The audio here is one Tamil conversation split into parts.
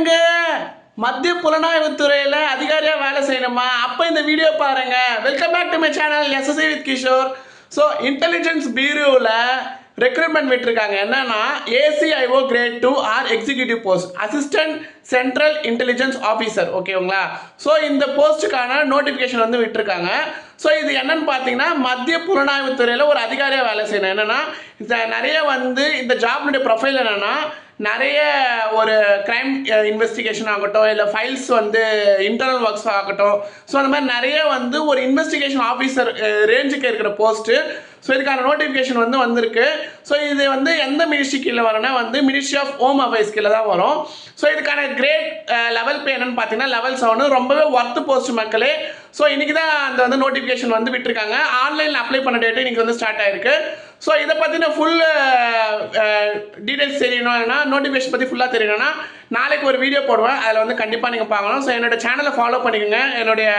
எங்க மத்திய புலனாய்வுத்துறையில் அதிகாரியாக வேலை செய்யணுமா? அப்போ இந்த வீடியோ பாருங்க. Welcome back to my channel SSC with Kishore so intelligence பியூரோவில் recruitment விட்டுருக்காங்க. என்னன்னா ACIO grade two or executive post assistant central intelligence officer ஓகேங்களா ஸோ இந்த போஸ்ட்டுக்கான நோட்டிஃபிகேஷன் வந்து விட்டுருக்காங்க. ஸோ இது என்னன்னு பார்த்தீங்கன்னா மத்திய புலனாய்வுத்துறையில் ஒரு அதிகாரியாக வேலை செய்யணும். என்னென்னா இந்த நிறைய வந்து இந்த ஜாப்னுடைய ப்ரொஃபைல் என்னென்னா நிறைய ஒரு க்ரைம் இன்வெஸ்டிகேஷன் ஆகட்டும் இல்லை ஃபைல்ஸ் வந்து இன்டர்னல் ஒர்க்ஸ் ஆகட்டும். ஸோ அந்த மாதிரி நிறைய வந்து ஒரு இன்வெஸ்டிகேஷன் ஆஃபீஸர் ரேஞ்சுக்கு இருக்கிற போஸ்ட்டு ஸோ இதுக்கான நோட்டிஃபிகேஷன் வந்து வந்திருக்கு. ஸோ இது வந்து எந்த மினிஸ்ட்ரி கீழே வரும்னா வந்து மினிஸ்ட்ரி ஆஃப் ஹோம் அஃபேர்ஸ் கீழே தான் வரும். ஸோ இதுக்கான கிரேட் லெவல் பே என்னன்னு பார்த்தீங்கன்னா லெவல் செவனு ரொம்பவே ஒர்த்து போஸ்ட் மக்களே. ஸோ இன்றைக்கி தான் அந்த வந்து நோட்டிஃபிகேஷன் வந்து விட்டுருக்காங்க. ஆன்லைனில் அப்ளை பண்ண டேட்டு இன்னைக்கு வந்து ஸ்டார்ட் ஆயிருக்கு. ஸோ இதை பற்றின ஃபுல் டீடைல்ஸ் தெரியணும்னா நோட்டிஃபிகேஷன் பற்றி ஃபுல்லாக தெரியணும்னா நாளைக்கு ஒரு வீடியோ போடுவேன். அதில் வந்து கண்டிப்பாக நீங்கள் பார்க்கணும். ஸோ என்னோட சேனலை ஃபாலோ பண்ணிக்கோங்க. என்னுடைய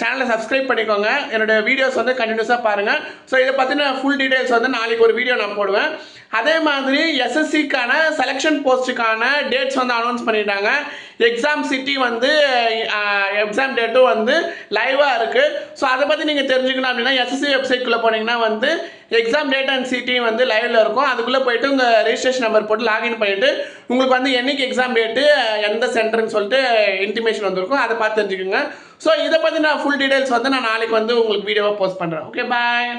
சேனலை சப்ஸ்கிரைப் பண்ணிக்கோங்க. என்னோடய வீடியோஸ் வந்து கண்டினியூஸாக பாருங்கள் ஸோ இதை பற்றின ஃபுல் டீட்டெயில்ஸ் வந்து நாளைக்கு ஒரு வீடியோ நான் போடுவேன். அதே மாதிரி எஸ்எஸ்சிக்கான செலெக்ஷன் போஸ்ட்டுக்கான டேட்ஸ் வந்து அனௌன்ஸ் பண்ணிட்டாங்க. எக்ஸாம் சிட்டி வந்து எக்ஸாம் டேட்டும் வந்து லைவாக இருக்குது ஸோ அதை பற்றி நீங்கள் தெரிஞ்சுக்கணும் அப்படின்னா எஸ்எஸ்சி வெப்சைட்குள்ளே போனீங்கன்னா வந்து எக்ஸாம் டேட் அண்ட் சிட்டி வந்து லைவில் இருக்கும். அதுக்குள்ளே போயிட்டு உங்கள் ரிஜிஸ்ட்ரேஷன் நம்பர் போட்டு லாகின் பண்ணிவிட்டு உங்களுக்கு வந்து என்னைக்கு எக்ஸாம் டேட்டு எந்த சென்டர்னு சொல்லிட்டு இன்டிமேஷன் வந்திருக்கும். அதை பார்த்து தெரிஞ்சுக்கோங்க. ஸோ இதை பற்றி நான் ஃபுல் டீடைல்ஸ் வந்து நான் நாளைக்கு வந்து உங்களுக்கு வீடியோவாக போஸ்ட் பண்ணுறேன் ஓகே பாய்